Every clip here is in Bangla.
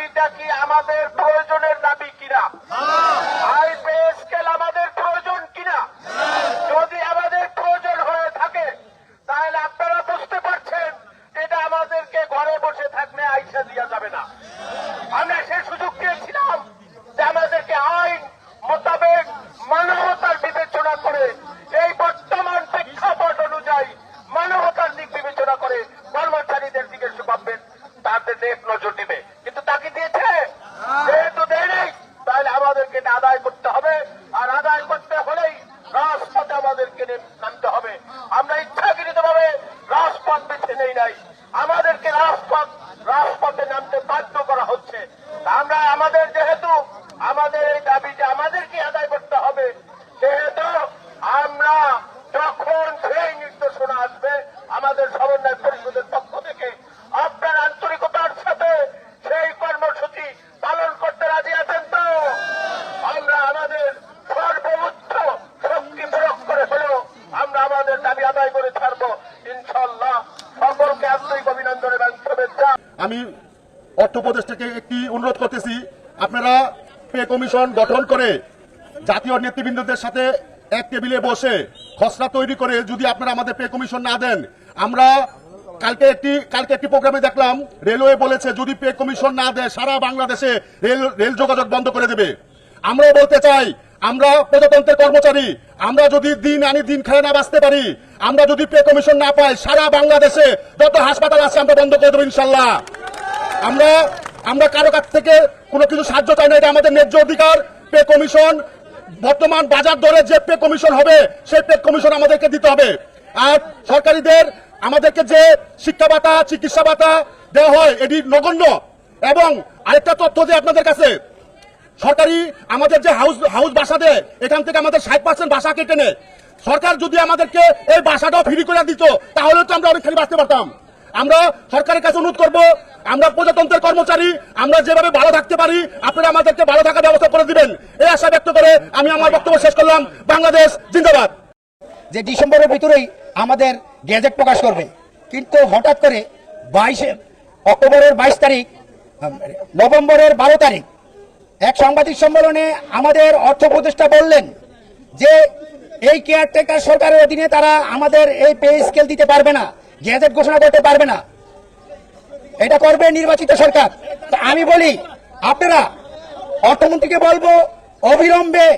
দাবিটা কি আমাদের প্রয়োজনের দাবি কিনা? আমাদের প্রয়োজন কিনা? যদি আমাদের প্রয়োজন হয়ে থাকে, তাহলে আপনারা বুঝতে পারছেন, এটা আমাদেরকে ঘরে বসে থাকলে আইসা দিয়া যাবে না। তাকে দিয়েছে যেহেতু দেয়নি তাহলে আমাদেরকে এটা আদায় করতে হবে। আর আদায় করতে হলেই রাজপথে আমাদেরকে নামতে হবে। আমরা ইচ্ছাকৃত ভাবে রাজপথ বেছে নেই নাই। আমাদেরকে রাজপথ রাজপথে নামতে বাধ্য করা হচ্ছে তা আমরা আমাদের যেহেতু আমাদের এই দাবিটা আমাদেরকে আদায় করতে হবে সেহেতু আমরা যখন সেই নির্দেশনা আসবে আমাদের সমন্বয় পরিষদের পক্ষ থেকে আপনার আন্তরিকতার সাথে সেই কর্মসূচি পালন করতে রাজি আছেন তো আমরা আমাদের সর্বোচ্চ শক্তি প্রয়োগ করে হলেও আমরা আমাদের দাবি আদায় করে ছাড়বো। ইনশাল্লাহ সকলকে অভিনন্দন এবং শুভেচ্ছা। আমি অর্থ উপদেষ্টাকে একটি অনুরোধ করতেছি, আপনারা পে কমিশন গঠন করে জাতীয় নেতৃবৃন্দদের সাথে এক টেবিলে বসে খসড়া তৈরি করে যদি আপনারা আমাদের পে কমিশন না দেন, আমরা কালকে একটি কালকে একটি প্রোগ্রামে দেখলাম, রেলওয়ে বলেছে যদি পে কমিশন না দেয়, সারা বাংলাদেশে রেল রেল যোগাযোগ বন্ধ করে দেবে। আমরাও বলতে চাই আমরা প্রজাতন্ত্রের কর্মচারী, আমরা যদি দিন আনি দিন খেয়ে না বাঁচতে পারি, আমরা যদি পে কমিশন না পাই, সারা বাংলাদেশে যত হাসপাতাল আছে আমরা বন্ধ করে দেবো ইনশাল্লাহ। আমরা আমরা কারও কাছ থেকে কোনো কিছু সাহায্য চাই না, এটা আমাদের ন্যায্য অধিকার। পে কমিশন, বর্তমান বাজার দরে যে পে কমিশন হবে, সেই পে কমিশন আমাদেরকে দিতে হবে। আর সরকারিদের, আমাদেরকে যে শিক্ষা ভাতা, চিকিৎসা ভাতা দেওয়া হয়, এটি নগণ্য। এবং আরেকটা তথ্য যে আপনাদের কাছে সরকারি আমাদের যে হাউস হাউস বাসা দেয়, এখান থেকে আমাদের ষাট পার্সেন্ট বাসা কেটে নেয়। সরকার যদি আমাদেরকে এই বাসাটাও ফ্রি করে দিত, তাহলে তো আমরা অনেকখানি বাঁচতে পারতাম। আমরা সরকারের কাছে অনুরোধ করব, আমরা প্রজাতন্ত্রের কর্মচারী, আমরা যেভাবে ভালো থাকতে পারি, আপনারা আমাদেরকে ভালো থাকার ব্যবস্থা করে দিবেন। এই আশা ব্যক্ত করে আমি আমার বক্তব্য শেষ করলাম। বাংলাদেশ জিন্দাবাদ। যে ডিসেম্বরের ভিতরেই আমাদের গ্যাজেট প্রকাশ করবে, কিন্তু হঠাৎ করে বাইশে অক্টোবরের বাইশ তারিখ নভেম্বরের বারো তারিখ এক সাংবাদিক সম্মেলনে আমাদের অর্থ উপদেষ্টা বললেন যে, এই কেয়ারটেকার সরকারের অধীনে তারা আমাদের এই পে স্কেল দিতে পারবে না, গ্যাজেট ঘোষণা করতে পারবে না। এটা করবে নির্বাচিত সরকার। আমি বলি, আপনারা, অর্থমন্ত্রীকে বলব, অবিলম্বে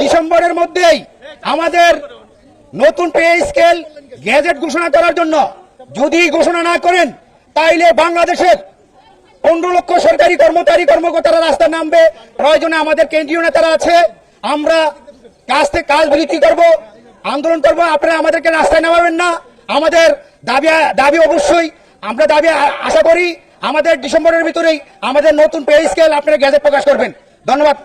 ডিসেম্বরের মধ্যেই আমাদের নতুন পে স্কেল গ্যাজেট ঘোষণা করার জন্য যদি ঘোষণা না করেন, তাইলে বাংলাদেশের পনেরো লক্ষ সরকারি কর্মচারী, কর্মকর্তারা রাস্তা নামবে। প্রয়োজনে আমাদের কেন্দ্রীয় নেতারা আছে। আমরা কাজ থেকে কাজ বিরতি করব, আন্দোলন করব। আপনারা আমাদেরকে রাস্তায় নামাবেন না। আমাদের দাবি দাবি অবশ্যই। আমরা দাবি আশা করি আমাদের ডিসেম্বরের ভিতরেই আমাদের নতুন পে স্কেল আপনারা গ্যাজেট প্রকাশ করবেন। ধন্যবাদ।